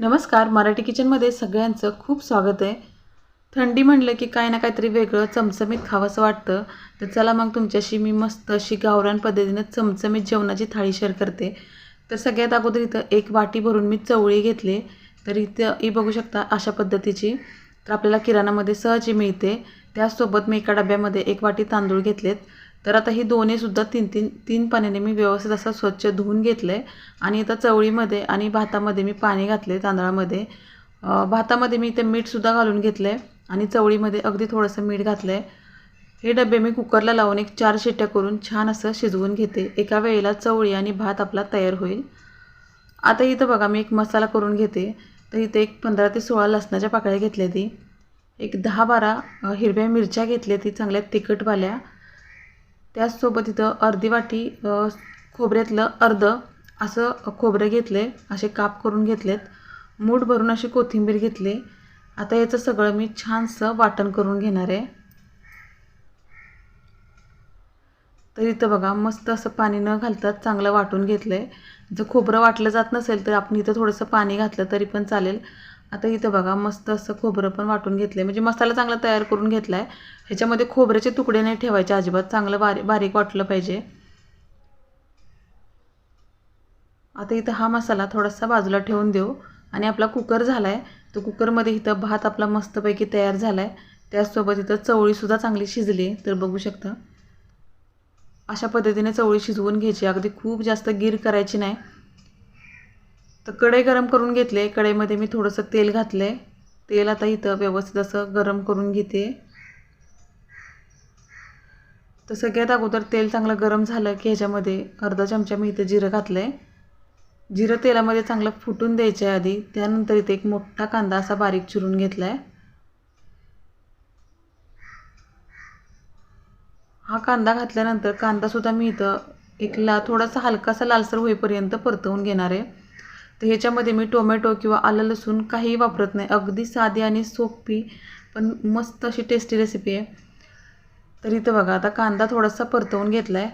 नमस्कार मराठी किचनमध्ये सगळ्यांचं खूप स्वागत आहे. थंडी म्हणलं की काय ना काहीतरी वेगळं चमचमीत खावंसं वाटतं. तर चला मग तुमच्याशी मी मस्त अशी गावरान पद्धतीनं चमचमीत जेवणाची थाळी शेअर करते. तर सगळ्यात अगोदर इथं एक वाटी भरून मी चवळी घेतले. तर इथं ही बघू शकता अशा पद्धतीची. तर आपल्याला किराणामध्ये सहजी मिळते. त्याचसोबत मी एका डब्यामध्ये एक वाटी तांदूळ घेतलेत. तर आता ही दोन्हीसुद्धा तीन तीन तीन पाण्याने मी व्यवस्थित असं स्वच्छ धुवून घेतलं आहे आणि आता चवळीमध्ये आणि भातामध्ये मी पाणी घातले तांदळामध्ये. भातामध्ये मी इथे मीठसुद्धा घालून घेतलं आहे आणि चवळीमध्ये अगदी थोडंसं मीठ घातलं आहे हे डबे मी कुकरला लावून एक चार शिट्ट्या करून छान असं शिजवून घेते. एका वेळेला चवळी आणि भात आपला तयार होईल. आता इथं बघा मी एक मसाला करून घेते. तर इथे एक पंधरा ते सोळा लसणाच्या पाकळ्या घेतल्या ती. एक दहा बारा हिरव्या मिरच्या घेतल्या ती चांगल्या तिखटवाल्या. त्याचसोबत इथं अर्धी वाटी खोबऱ्यातलं अर्ध असं खोबरं घेतले असे काप करून घेतलेत. मूठ भरून अशी कोथिंबीर घेतली. आता याचं सगळं मी छानसं वाटण करून घेणार आहे. तर इथं बघा मस्त असं पाणी न घालता चांगलं वाटून घेतलं आहे जर खोबरं वाटलं जात नसेल तर आपण इथं थोडंसं पाणी घातलं तरी पण चालेल. आता इथं बघा मस्त असं खोबरं पण वाटून घेतलं आहे म्हणजे मसाला चांगला तयार करून घेतला आहे ह्याच्यामध्ये खोबऱ्याचे तुकडे नाही ठेवायचे अजिबात. चांगलं बारीक बारीक वाटलं पाहिजे. आता इथं हा मसाला थोडासा बाजूला ठेवून देऊ. आणि आपला कुकर झाला आहे तर कुकरमध्ये इथं भात आपला मस्तपैकी तयार झाला आहे त्याचसोबत इथं चवळीसुद्धा चांगली शिजली तर बघू शकता. अशा पद्धतीने चवळी शिजवून घ्यायची. अगदी खूप जास्त गीर करायची नाही. तर कढई गरम करून घेतले. कढईमध्ये मी थोडंसं तेल घातलं तेल आता इथं व्यवस्थित असं गरम करून घेते. तर सगळ्यात अगोदर तेल चांगलं गरम झालं की ह्याच्यामध्ये अर्धा चमचा मी इथं जिरं घातलं आहे जिरं तेलामध्ये चांगलं फुटून द्यायचं आहे आधी त्यानंतर इथे एक मोठा कांदा असा बारीक चिरून घेतला आहे हा कांदा घातल्यानंतर कांदासुद्धा मी इथं एक ला थोडासा हलकासा लालसर होईपर्यंत परतवून घेणार आहे. तर ह्याच्यामध्ये मी टोमॅटो किंवा आलं लसूण काहीही वापरत नाही. अगदी साधी आणि सोपी पण मस्त अशी टेस्टी रेसिपी आहे. तर इथं बघा आता कांदा थोडासा परतवून घेतला आहे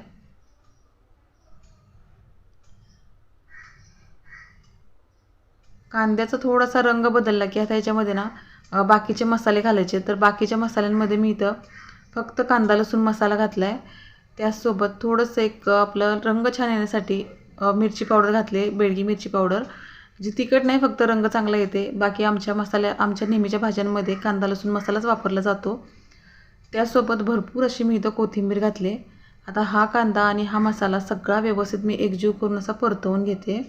कांद्याचा थोडासा रंग बदलला की आता याच्यामध्ये ना बाकीचे मसाले घालायचे. तर बाकीच्या मसाल्यांमध्ये मी इथं फक्त कांदा लसूण मसाला घातला आहे त्याचसोबत थोडंसं एक आपलं रंग छान येण्यासाठी मिरची पावडर घातली बेडगी मिरची पावडर जी तिखट नाही फक्त रंग चांगला येते. बाकी आमच्या मसाल्या आमच्या नेहमीच्या भाज्यांमध्ये कांदा लसूण मसालाच वापरला जातो. त्यासोबत भरपूर अशी मी इथं कोथिंबीर घातली. आता हा कांदा आणि हा मसाला सगळा व्यवस्थित मी एकजीव करून असा परतवून घेते.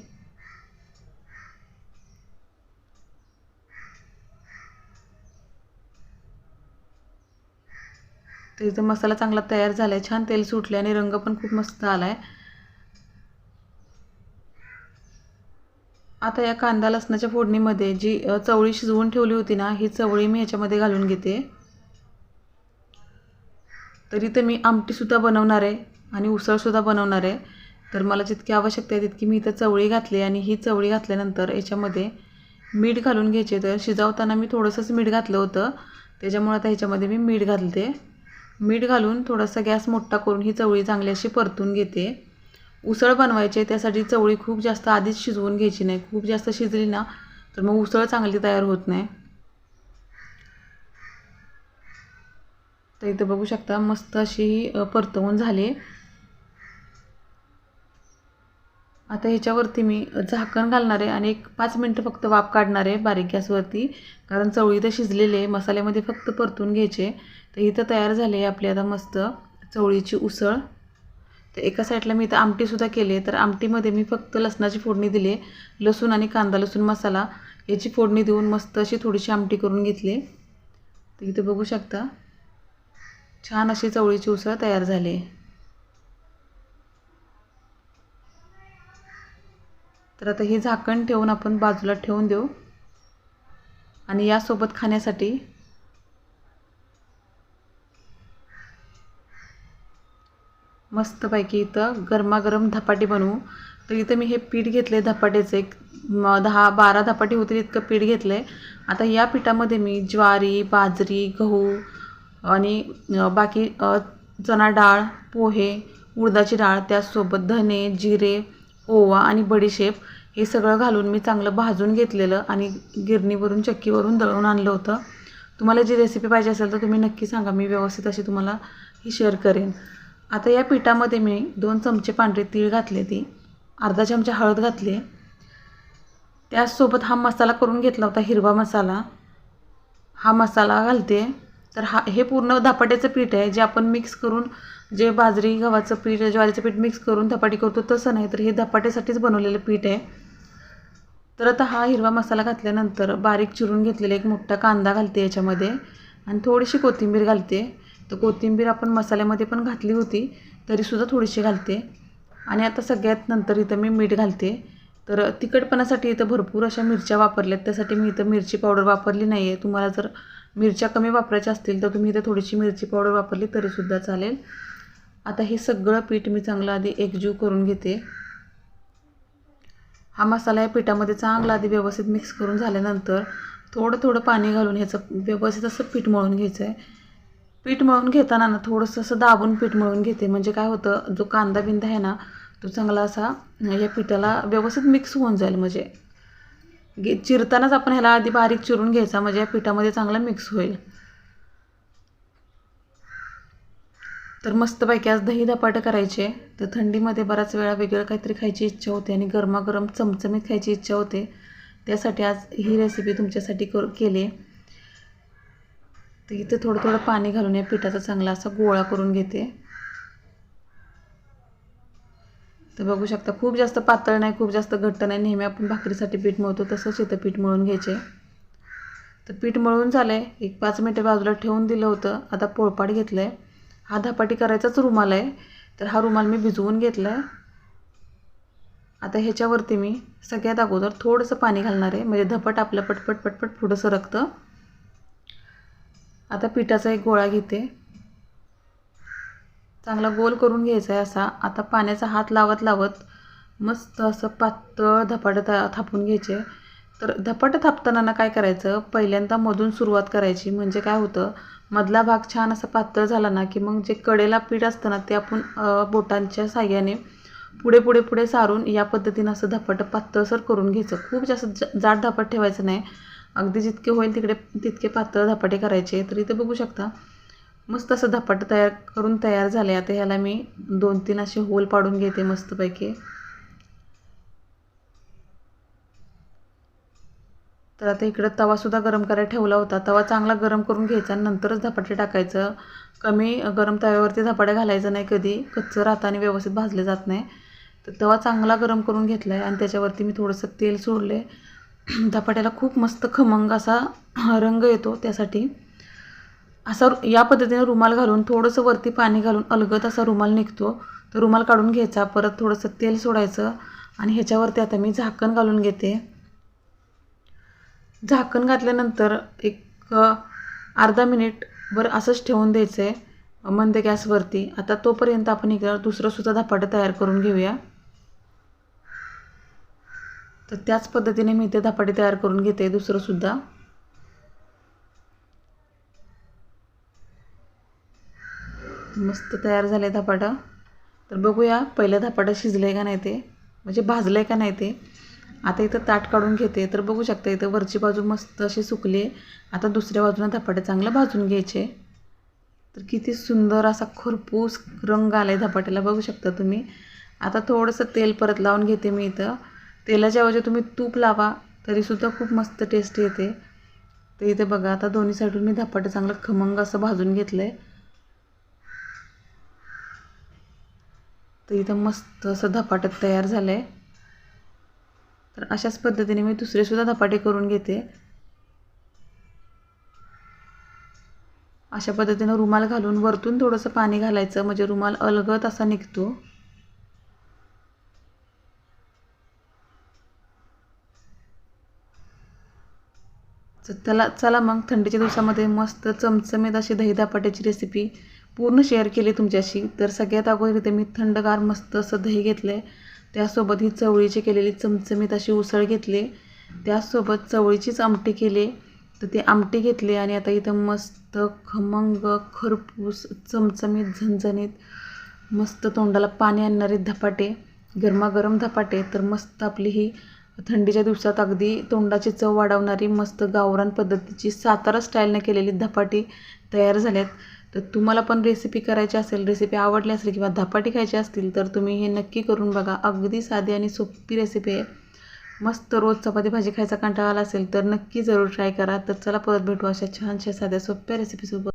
तर इथं मसाला चांगला तयार झाला आहे छान तेल सुटले आणि रंग पण खूप मस्त आला आहे आता या कांदा लसणाच्या फोडणीमध्ये जी चवळी शिजवून ठेवली होती ना ही चवळी मी ह्याच्यामध्ये घालून घेते. तरी तर मी आमटीसुद्धा बनवणार आहे आणि उसळसुद्धा बनवणार आहे. तर मला जितकी आवश्यकता आहे तितकी मी इथं चवळी घातली आणि ही चवळी घातल्यानंतर याच्यामध्ये मीठ घालून घ्यायचे. तर शिजवताना मी थोडंसंच मीठ घातलं होतं. त्याच्यामुळे आता ह्याच्यामध्ये मी मीठ घालते. मीठ घालून थोडासा गॅस मोठा करून ही चवळी चांगली अशी परतून घेते. उसळ बनवायची आहे त्यासाठी चवळी खूप जास्त आधीच शिजवून घ्यायची नाही. खूप जास्त शिजली ना तर मग उसळ चांगली तयार होत नाही. तर इथं बघू शकता मस्त अशी ही, परतवून झाली. आता ह्याच्यावरती मी झाकण घालणार आहे आणि एक पाच मिनटं फक्त वाफ काढणार आहे बारीक गॅसवरती. कारण चवळी तर शिजलेले आहे मसाल्यामध्ये फक्त परतून घ्यायचे तर इथं तयार झाले आपली आता मस्त चवळीची उसळ. तर एका साईडला मी इथं आमटीसुद्धा केली आहे. तर आमटीमध्ये मी फक्त लसणाची फोडणी दिली आहे. लसूण आणि कांदा लसूण मसाला याची फोडणी देऊन मस्त अशी थोडीशी आमटी करून घेतली तर इथं बघू शकता छान अशी चवळीची उसळ तयार झाली आहे. तर आता हे झाकण ठेवून आपण बाजूला ठेवून देऊ. आणि यासोबत खाण्यासाठी मस्तपैकी इथं गरमागरम धपाटे बनवू. तर इथं मी हे पीठ घेतले धपाट्याचं. एक म- दहा बारा धपाटे होतील इतकं पीठ घेतलं आहे आता या पिठामध्ये मी ज्वारी बाजरी गहू आणि बाकी चणा डाळ पोहे उडदाची डाळ त्यासोबत धने जिरे ओवा आणि बडीशेप हे सगळं घालून मी चांगलं भाजून घेतलेलं आणि गिरणीवरून चक्कीवरून दळून आणलं होतं. तुम्हाला जी रेसिपी पाहिजे असेल तर तुम्ही नक्की सांगा. मी व्यवस्थित अशी तुम्हाला ही शेअर करेन. आता या पिठामध्ये मी दोन चमचे पांढरे तीळ घातले ती. अर्धा चमचा हळद घातली. त्याचसोबत हा मसाला करून घेतला होता हिरवा मसाला. हा मसाला घालते. तर हा हे पूर्ण धपाट्याचं पीठ आहे. जे आपण मिक्स करून जे बाजरी गव्हाचं पीठ ज्वारीचं पीठ मिक्स करून धपाटी करतो तसं नाही. तर हे धपाट्यासाठीच बनवलेलं पीठ आहे. तर आता हा हिरवा मसाला घातल्यानंतर बारीक चिरून घेतलेला एक मोठा कांदा घालते याच्यामध्ये. आणि थोडीशी कोथिंबीर घालते. तर कोथिंबीर आपण मसाल्यामध्ये पण घातली होती तरीसुद्धा थोडीशी घालते. आणि आता सगळ्यात नंतर इथं मी मीठ घालते. तर तिखटपणासाठी इथं भरपूर अशा मिरच्या वापरल्यात. त्यासाठी मी इथं मिरची पावडर वापरली नाही आहे तुम्हाला जर मिरच्या कमी वापरायच्या असतील तर तुम्ही इथं थोडीशी मिरची पावडर वापरली तरीसुद्धा चालेल. आता हे सगळं पीठ मी चांगलं आधी एकजीव करून घेते. हा मसाला या पिठामध्ये चांगला आधी व्यवस्थित मिक्स करून झाल्यानंतर थोडं थोडं पाणी घालून ह्याचं व्यवस्थित असं पीठ मळून घ्यायचं आहे पीठ मळून घेताना ना थोडंसं असं दाबून पीठ मळून घेते. म्हणजे काय होतं जो कांदा बिंदा आहे ना तो चांगला असा या पिठाला व्यवस्थित मिक्स होऊन जाईल. म्हणजे घे चिरतानाच आपण ह्याला आधी बारीक चिरून घ्यायचा. म्हणजे या पिठामध्ये चांगला मिक्स होईल. तर मस्तपैकी आज दही धपाटं करायचे. तर थंडीमध्ये बऱ्याच वेळा वेगळं काहीतरी खायची इच्छा होते आणि गरमागरम चमचमीत खायची इच्छा होते. त्यासाठी आज ही रेसिपी तुमच्यासाठी कर केली तर इथं थोडं थोडं पाणी घालून या पिठाचा चांगला असा गोळा करून घेते. तर बघू शकता खूप जास्त पातळ नाही खूप जास्त घट्ट नाही. नेहमी आपण भाकरीसाठी पीठ मळतो तसंच इथं पीठ मळून घ्यायचे. तर पीठ मळून झालं आहे एक पाच मिनटं बाजूला ठेवून दिलं होतं. आता पोळपाट घेतलं आहे हा धपाटी करायचाच रुमाल आहे. तर हा रुमाल मी भिजवून घेतला आहे आता ह्याच्यावरती मी सगळ्यात अगोदर थोडंसं पाणी घालणार आहे. म्हणजे धपट आपलं पटपट पटपट पुढं सरकतं आता पिठाचा एक गोळा घेते. चांगला गोल करून घ्यायचा आहे असा. आता पाण्याचा हात लावत लावत मस्त असं पातळ धपाटं था थापून घ्यायचे. तर धपाटं थापताना ना काय करायचं? पहिल्यांदा मधून सुरुवात करायची. म्हणजे काय होतं? मधला भाग छान असा पातळ झाला ना की मग जे कडेला पीठ असतं ना ते आपण बोटांच्या साह्याने पुढे पुढे पुढे सारून या पद्धतीनं असं धपाटं पातळसर करून घ्यायचं. खूप जास्त जाड धपाट ठेवायचं नाही. अगदी जितके होईल तिकडे तितके पातळ धपाटे करायचे तर इथे बघू शकता. मस्त असं धपाटं तयार करून तयार झाले आता ह्याला मी दोन तीन असे होल पाडून घेते मस्तपैकी. तर आता इकडं तवासुद्धा गरम करायला ठेवला होता. तवा चांगला गरम करून घ्यायचा नंतरच धपाटे टाकायचं. कमी गरम तव्यावरती धपाटे घालायचं नाही कधी. कच्चं राहतं आणि व्यवस्थित भाजले जात नाही. तर तवा चांगला गरम करून घेतला आहे आणि त्याच्यावरती मी थोडंसं तेल सोडले धपाट्याला खूप मस्त खमंग असा रंग येतो त्यासाठी. असा या पद्धतीने रुमाल घालून थोडंसं वरती पाणी घालून अलगत असा रुमाल निघतो. तर रुमाल काढून घ्यायचा परत थोडंसं तेल सोडायचं आणि ह्याच्यावरती आता मी झाकण घालून घेते. झाकण घातल्यानंतर एक अर्धा मिनिट वर असंच ठेवून द्यायचं आहे मंद गॅसवरती. आता तोपर्यंत आपण इकडं दुसरंसुद्धा धपाटं तयार करून घेऊया. तर त्याच पद्धतीने मी इथे धपाटे तयार करून घेते दुसरंसुद्धा मस्त तयार झाले धपाटा. तर बघूया पहिलं धपाटा शिजलं आहे का नाही ते. म्हणजे भाजलं आहे का नाही ते. आता इथं ताट काढून घेते. तर बघू शकता इथं वरची बाजू मस्त अशी सुकली आहे. आता दुसऱ्या बाजूनं धपाटे चांगलं भाजून घ्यायचे. तर किती सुंदर असा खरपूस रंग आला आहे धपाट्याला. बघू शकता तुम्ही. आता थोडंसं तेल परत लावून घेते मी इथं. तेलाच्या ऐवजी तुम्ही तूप लावा तरीसुद्धा खूप मस्त टेस्ट येते. तर इथे बघा आता दोन्ही साईडून मी धपाटं चांगलं खमंग असं भाजून घेतलं आहे तर इथं मस्त असं धपाटं तयार झालं आहे तर अशाच पद्धतीने मी दुसरेसुद्धा धपाटे करून घेते. अशा पद्धतीनं रुमाल घालून वरतून थोडंसं पाणी घालायचं म्हणजे रुमाल अलगत असा निघतो. तर त्याला चला मग थंडीच्या दिवसामध्ये मस्त चमचमीत अशी दही धपाट्याची रेसिपी पूर्ण शेअर केली तुमच्याशी. तर सगळ्यात अगोदर इथे मी थंडगार मस्त असं दही घेतलं आहे त्यासोबत ही चवळीची केलेली चमचमीत अशी उसळ घेतली. त्यासोबत चवळीचीच आमटी केली. तर ती आमटी घेतली आणि आता इथं मस्त खमंग खरपूस चमचमीत झणझणीत मस्त तोंडाला पाणी आणणारे धपाटे गरमागरम धपाटे. तर मस्त आपली ही थंडीच्या दिवसात अगदी तोंडाची चव वाढवणारी मस्त गावरान पद्धतीची सातारा स्टाईलने केलेली धपाटी तयार झाल्यात. तर तुम्हाला पण रेसिपी करायची असेल रेसिपी आवडली असेल किंवा धपाटी खायची असतील तर तुम्ही हे नक्की करून बघा. अगदी साधी आणि सोपी रेसिपी आहे. मस्त रोज चपाती भाजी खायचा कंटाळा आला असेल तर नक्की जरूर ट्राय करा. तर चला परत भेटू अशा छानशा साध्या सोप्या रेसिपीसोबत